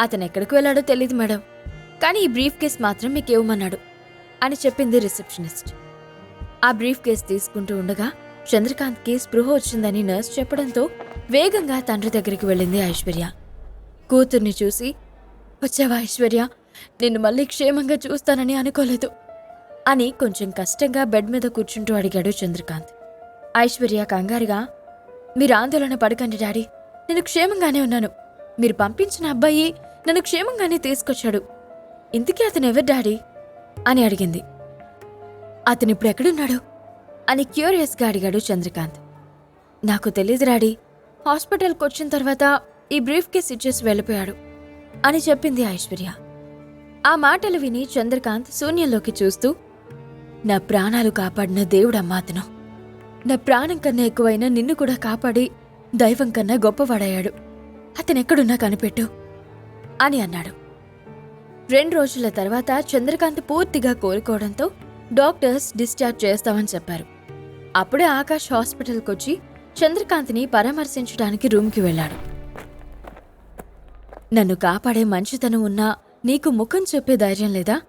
అతను ఎక్కడికి వెళ్ళాడో తెలియదు మేడం. కానీ ఈ బ్రీఫ్ కేస్ మాత్రం మీకు ఇవ్వమన్నాడు అని చెప్పింది రిసెప్షనిస్ట్. ఆ బ్రీఫ్ కేస్ తీసుకుంటూ ఉండగా చంద్రకాంత్కి స్పృహ వచ్చిందని నర్స్ చెప్పడంతో వేగంగా తండ్రి దగ్గరికి వెళ్ళింది ఐశ్వర్య. కూతుర్ని చూసి వచ్చావా ఐశ్వర్య? నిన్ను మళ్ళీ క్షేమంగా చూస్తానని అనుకోలేదు అని కొంచెం కష్టంగా బెడ్ మీద కూర్చుంటూ అడిగాడు చంద్రకాంత్. ఐశ్వర్య కంగారుగా మీరు ఆందోళన పడకండి డాడీ. నేను క్షేమంగానే ఉన్నాను. మీరు పంపించిన అబ్బాయి నన్ను క్షేమంగానే తీసుకొచ్చాడు. ఇంతకీ అతను ఎవరు డాడీ? అని అడిగింది. అతను ఇప్పుడు ఎక్కడున్నాడు? అని క్యూరియస్గా అడిగాడు చంద్రకాంత్. నాకు తెలియదు డాడీ. హాస్పిటల్కి వచ్చిన తర్వాత ఈ బ్రీఫ్ కేస్ ఇచ్చేసి వెళ్ళిపోయాడు అని చెప్పింది ఐశ్వర్య. ఆ మాటలు విని చంద్రకాంత్ శూన్యంలోకి చూస్తూ నా ప్రాణాలు కాపాడిన దేవుడమ్మా అతను. నా ప్రాణం కన్నా ఎక్కువైనా నిన్ను కూడా కాపాడి దైవం కన్నా గొప్పవాడయ్యాడు. అతనెక్కడున్నా కనిపెట్టు అని అన్నాడు. రెండు రోజుల తర్వాత చంద్రకాంత్ పూర్తిగా కోలుకోవడంతో డాక్టర్స్ డిశ్చార్జ్ చేస్తామని చెప్పారు. అప్పుడే ఆకాష్ హాస్పిటల్కి వచ్చి చంద్రకాంత్ని పరామర్శించడానికి రూమ్కి వెళ్ళాడు. నన్ను కాపాడే మంచితనం ఉన్నా నీకు ముఖం చెప్పే ధైర్యం లేదా?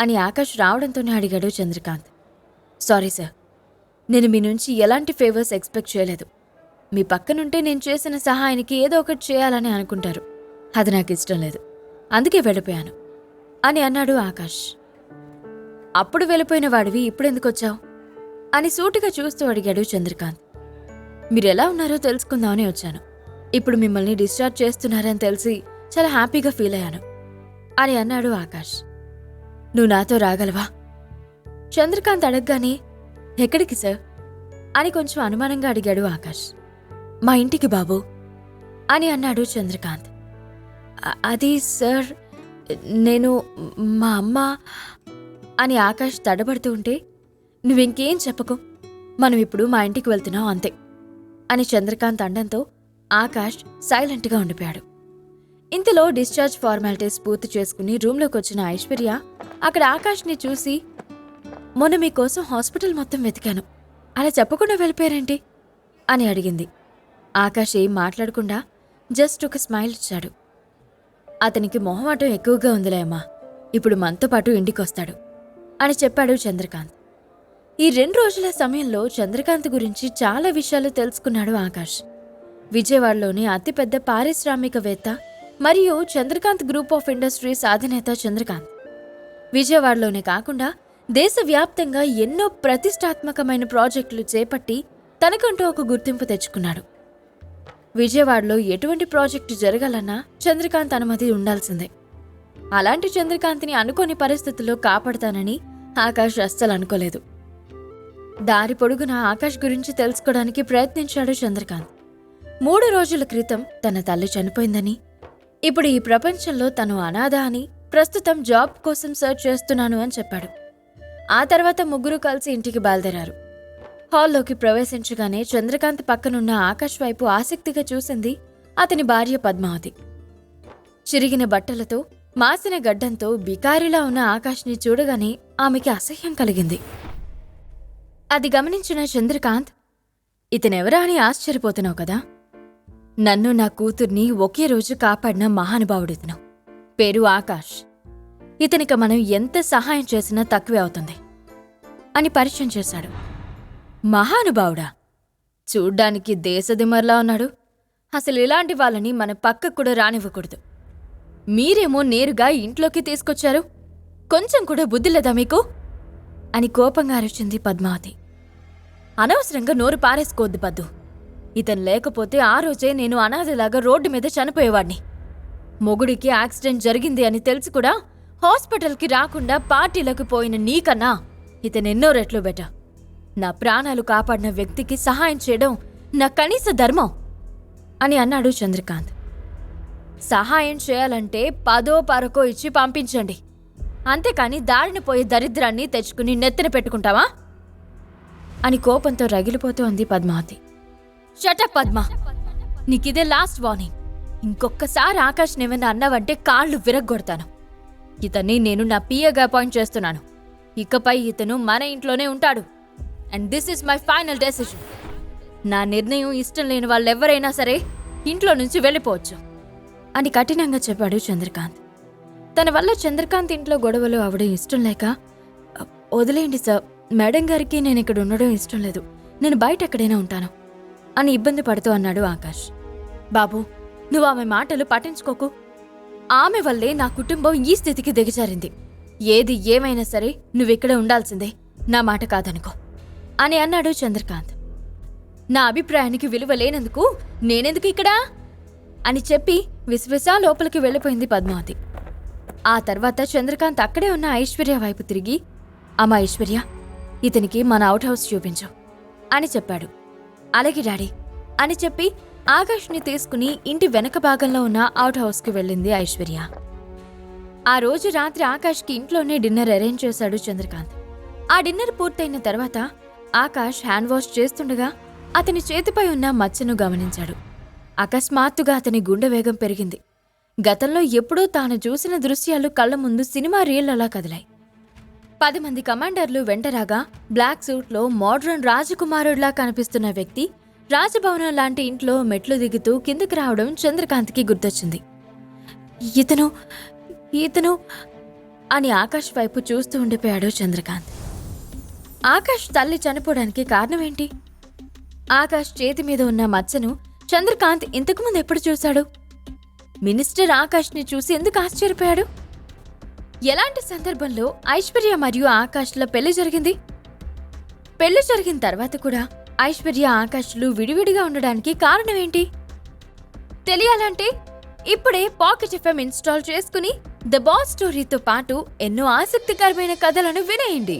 అని ఆకాష్ రావడంతోనే అడిగాడు చంద్రకాంత్. సారీ సార్ నేను మీ నుంచి ఎలాంటి ఫేవర్స్ ఎక్స్పెక్ట్ చేయలేదు. మీ పక్కనుంటే నేను చేసిన సహాయానికి ఏదో ఒకటి చేయాలని అనుకుంటారు. అది నాకు ఇష్టం లేదు. అందుకే వెళ్ళిపోయాను. అని అన్నాడు ఆకాష్. అప్పుడు వెళ్ళిపోయిన వాడివి ఇప్పుడెందుకు వచ్చావు? అని సూటిగా చూస్తూ అడిగాడు చంద్రకాంత్. మీరు ఎలా ఉన్నారో తెలుసుకుందామని వచ్చాను. ఇప్పుడు మిమ్మల్ని డిశ్చార్జ్ చేస్తున్నారని తెలిసి చాలా హ్యాపీగా ఫీల్ అయ్యాను. అని అన్నాడు ఆకాష్. నువ్వు నాతో రాగలవా? చంద్రకాంత్ అడగగానే ఎక్కడికి సార్? అని కొంచెం అనుమానంగా అడిగాడు ఆకాష్. మా ఇంటికి బాబు అని అన్నాడు చంద్రకాంత్. అది సార్ నేను మా అమ్మ అని ఆకాష్ తడబడుతూ ఉంటే నువ్వింకేం చెప్పకు మనం ఇప్పుడు మా ఇంటికి వెళ్తున్నాం అంతే అని చంద్రకాంత్ అండంతో ఆకాష్ సైలెంట్గా ఉండిపోయాడు. ఇంతలో డిశ్చార్జ్ ఫార్మాలిటీస్ పూర్తి చేసుకుని రూమ్లోకి వచ్చిన ఐశ్వర్య అక్కడ ఆకాష్ని చూసి మొన్న మీకోసం హాస్పిటల్ మొత్తం వెతికాను అలా చెప్పకుండా వెళ్ళిపోయారేంటి? అని అడిగింది. ఆకాష్ ఏం మాట్లాడకుండా జస్ట్ ఒక స్మైల్ ఇచ్చాడు. అతనికి మొహమాటం ఎక్కువగా ఉందిలే అమ్మా. ఇప్పుడు మనతో పాటు ఇంటికొస్తాడు అని చెప్పాడు చంద్రకాంత్. ఈ రెండు రోజుల సమయంలో చంద్రకాంత్ గురించి చాలా విషయాలు తెలుసుకున్నాడు ఆకాష్. విజయవాడలోని అతిపెద్ద పారిశ్రామికవేత్త మరియు చంద్రకాంత్ గ్రూప్ ఆఫ్ ఇండస్ట్రీస్ అధినేత చంద్రకాంత్. విజయవాడలోనే కాకుండా దేశవ్యాప్తంగా ఎన్నో ప్రతిష్టాత్మకమైన ప్రాజెక్టులు చేపట్టి తనకంటూ ఒక గుర్తింపు తెచ్చుకున్నాడు. విజయవాడలో ఎటువంటి ప్రాజెక్టు జరగాలన్నా చంద్రకాంత్ అనుమతి ఉండాల్సిందే. అలాంటి చంద్రకాంత్ని అనుకోని పరిస్థితుల్లో కాపాడతానని ఆకాష్ అస్సలు అనుకోలేదు. దారి పొడుగున ఆకాష్ గురించి తెలుసుకోవడానికి ప్రయత్నించాడు చంద్రకాంత్. మూడు రోజుల క్రితం తన తల్లి చనిపోయిందని ఇప్పుడు ఈ ప్రపంచంలో తను అనాథ అని ప్రస్తుతం జాబ్ కోసం సెర్చ్ చేస్తున్నాను అని చెప్పాడు. ఆ తర్వాత ముగ్గురు కలిసి ఇంటికి బయలుదేరారు. హాల్లోకి ప్రవేశించగానే చంద్రకాంత్ పక్కనున్న ఆకాష్ వైపు ఆసక్తిగా చూసింది అతని భార్య పద్మావతి. చిరిగిన బట్టలతో మాసిన గడ్డంతో బికారిలా ఉన్న ఆకాష్ని చూడగానే ఆమెకి అసహ్యం కలిగింది. అది గమనించిన చంద్రకాంత్ ఇతనెవరా అని ఆశ్చర్యపోతున్నావు కదా? నన్ను నా కూతుర్ని ఒకే రోజు కాపాడిన మహానుభావుడితను. పేరు ఆకాష్. ఇతనికి మనం ఎంత సహాయం చేసినా తక్కువే అవుతుంది అని పరిచయం చేశాడు. మహానుభావుడా చూడ్డానికి దేశదిమర్లా ఉన్నాడు. అసలు ఇలాంటి వాళ్ళని మన పక్కకు కూడా రానివ్వకూడదు. మీరేమో నేరుగా ఇంట్లోకి తీసుకొచ్చారు. కొంచెం కూడా బుద్ధి లేదా మీకు? అని కోపంగా అరిచింది పద్మావతి. అనవసరంగా నోరు పారేసుకోవద్దు పద్దు. ఇతను లేకపోతే ఆ రోజే నేను అనాథలాగా రోడ్డు మీద చనిపోయేవాడిని. మొగుడికి యాక్సిడెంట్ జరిగింది అని తెలిసి కూడా హాస్పిటల్కి రాకుండా పార్టీలకు పోయిన నీకన్నా ఇతనెన్నో రెట్లు బెటర్. నా ప్రాణాలు కాపాడిన వ్యక్తికి సహాయం చేయడం నా కనీస ధర్మం అని అన్నాడు చంద్రకాంత్. సహాయం చేయాలంటే పదో పరకో ఇచ్చి పంపించండి. అంతేకాని దారిని పోయే దరిద్రాన్ని తెచ్చుకుని నెత్తిన పెట్టుకుంటావా? అని కోపంతో రగిలిపోతూ ఉంది Padmavati. Shut up Padma. నీకిదే last warning ఇంకొక్కసారి ఆకాష్ ఏమైనా అన్నావంటే కాళ్ళు విరగ్గొడతాను. ఇతన్ని నేను నా పియగా అపాయింట్ చేస్తున్నాను. ఇకపై ఇతను మన ఇంట్లోనే ఉంటాడు. And this is my final decision నా నిర్ణయం ఇష్టం లేని వాళ్ళెవరైనా సరే ఇంట్లో నుంచి వెళ్ళిపోవచ్చు. అని కఠినంగా చెప్పాడు చంద్రకాంత్. తన వల్ల చంద్రకాంత్ ఇంట్లో గొడవలు అవడం ఇష్టం లేక వదిలేయండి సార్ మేడం గారికి నేను ఇక్కడ ఉండడం ఇష్టం లేదు. నేను బయట ఎక్కడైనా ఉంటాను. అని ఇబ్బంది పడుతూ అన్నాడు ఆకాష్. బాబు నువ్వు ఆమె మాటలు పట్టించుకోకు. ఆమె వల్లే నా కుటుంబం ఈ స్థితికి దిగజారింది. ఏది ఏమైనా సరే నువ్వు ఇక్కడే ఉండాల్సిందే. నా మాట కాదనుకో. అని అన్నాడు చంద్రకాంత్. నా అభిప్రాయానికి విలువ లేనందుకు నేనెందుకు ఇక్కడా? అని చెప్పి విశ్వసా లోపలికి వెళ్ళిపోయింది పద్మావతి. ఆ తర్వాత చంద్రకాంత్ అక్కడే ఉన్న ఐశ్వర్య వైపు తిరిగి అమ్మా ఐశ్వర్య ఇతనికి మన అవుట్ హౌస్ చూపించు అని చెప్పాడు. అలాగే డాడీ అని చెప్పి ఆకాష్ని తీసుకుని ఇంటి వెనక భాగంలో ఉన్న అవుట్ హౌస్కి వెళ్ళింది ఐశ్వర్య. ఆ రోజు రాత్రి ఆకాష్కి ఇంట్లోనే డిన్నర్ అరేంజ్ చేశాడు చంద్రకాంత్. ఆ డిన్నర్ పూర్తయిన తర్వాత ఆకాష్ హ్యాండ్ వాష్ చేస్తుండగా అతని చేతిపై ఉన్న మచ్చను గమనించాడు. అకస్మాత్తుగా అతని గుండె వేగం పెరిగింది. గతంలో ఎప్పుడూ తాను చూసిన దృశ్యాలు కళ్ళ ముందు సినిమా రీళ్ళలా కదిలాయి. పది మంది కమాండర్లు వెంటరాగా బ్లాక్ సూట్లో మోడ్రన్ రాజకుమారుడిలా కనిపిస్తున్న వ్యక్తి రాజభవనం లాంటి ఇంట్లో మెట్లు దిగుతూ కిందకి రావడం చంద్రకాంత్కి గుర్తొచ్చింది. ఇతను ఇతను అని ఆకాష్ వైపు చూస్తూ ఉండిపోయాడు చంద్రకాంత్. ఆకాష్ తల్లి చనిపోవడానికి కారణమేంటి? ఆకాష్ చేతి మీద ఉన్న మచ్చను చంద్రకాంత్ ఇంతకుముందు ఎప్పుడు చూశాడు? మినిస్టర్ ఆకాష్ని చూసి ఎందుకు ఆశ్చర్యపోయాడు? ఎలాంటి సందర్భంలో ఐశ్వర్య మరియు ఆకాష్ల పెళ్ళి జరిగింది? పెళ్ళి జరిగిన తర్వాత కూడా ఐశ్వర్య ఆకాష్లు విడివిడిగా ఉండడానికి కారణం ఏంటి తెలియాలంటే ఇప్పుడే పాకెట్ ఎఫ్ఎం ఇన్స్టాల్ చేసుకుని ద బాస్ స్టోరీతో పాటు ఎన్నో ఆసక్తికరమైన కథలను వినేయండి.